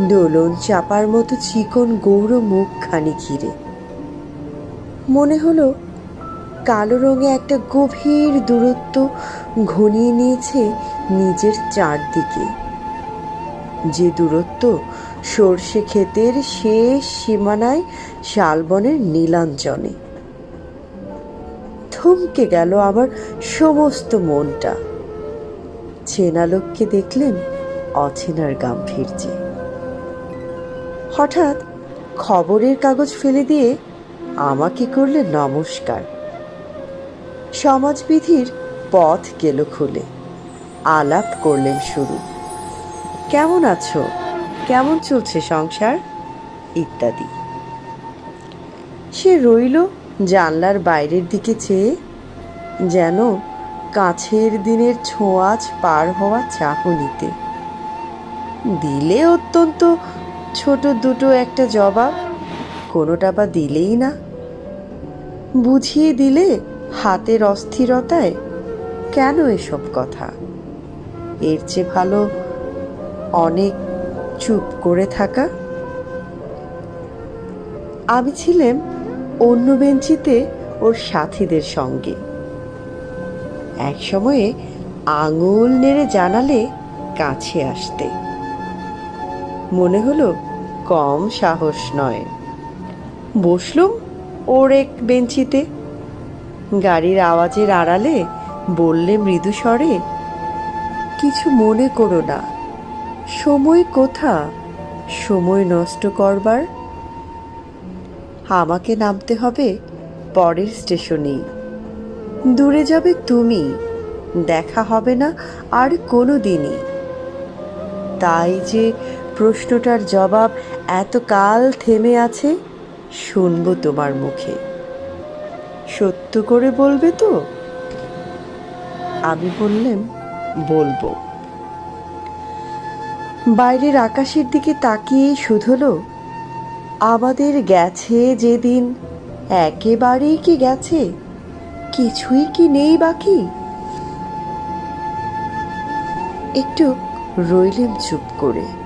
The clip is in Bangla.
দোলন চাপার মতো চিকন গৌর মুখখানি ঘিরে। মনে হলো কালো রঙে একটা গভীর দূরত্ব ঘনিয়ে নিয়েছে নিজের চারদিকে। যে দূরত্ব সর্ষে ক্ষেতের শেষ সীমানায় শালবনের নীলাঞ্জনে থমকে গেল আমার সমস্ত মনটা। চেনা লোককে দেখলেন অচেনার গাম্ভীর্যে। হঠাৎ খবরের কাগজ ফেলে দিয়ে আমাকে করলে নমস্কার। সমাজবিধির পথ গেল খুলে। আলাপ করলেন শুরু। কেমন আছো? কেমন চলছে সংসার? ইত্যাদি। সে রইল জানলার বাইরের দিকে চেয়ে, যেন কাছের দিনের ছোঁয়াচ পার হওয়া চাহনিতে। দিলে অত্যন্ত ছোট দুটো একটা জবাব, কোনোটা বা দিলেই না। বুঝিয়ে দিলে হাতের অস্থিরতায় কেন এসব কথা? এর চেয়ে ভালো অনেক চুপ করে থাকা। আমি ছিলাম অন্য বেঞ্চিতে ওর সাথীদের সঙ্গে। এক সময়ে আঙুল নেড়ে জানালে কাছে আসতে। মনে হলো কম সাহস নয়। বসলুম ওর এক বেঞ্চিতে। গাড়ির আওয়াজের আড়ালে বললে মৃদু স্বরে, কিছু মনে করো না। সময় কোথা? সময় নষ্ট করবার। আমাকে নামতে হবে পরের স্টেশনেই দূরে যাবে তুমি, দেখা হবে না আর কোনো দিনই তাই যে প্রশ্নটার জবাব এত কাল থেমে আছে শুনব তোমার মুখে। সত্য করে বলবে তো? আমি বললাম, বলব। বাইরের আকাশের দিকে তাকিয়ে শুধলো, আমাদের গেছে যেদিন, একেবারেই কি গেছে? কিছুই কি নেই বাকি? একটু রইলেম চুপ করে।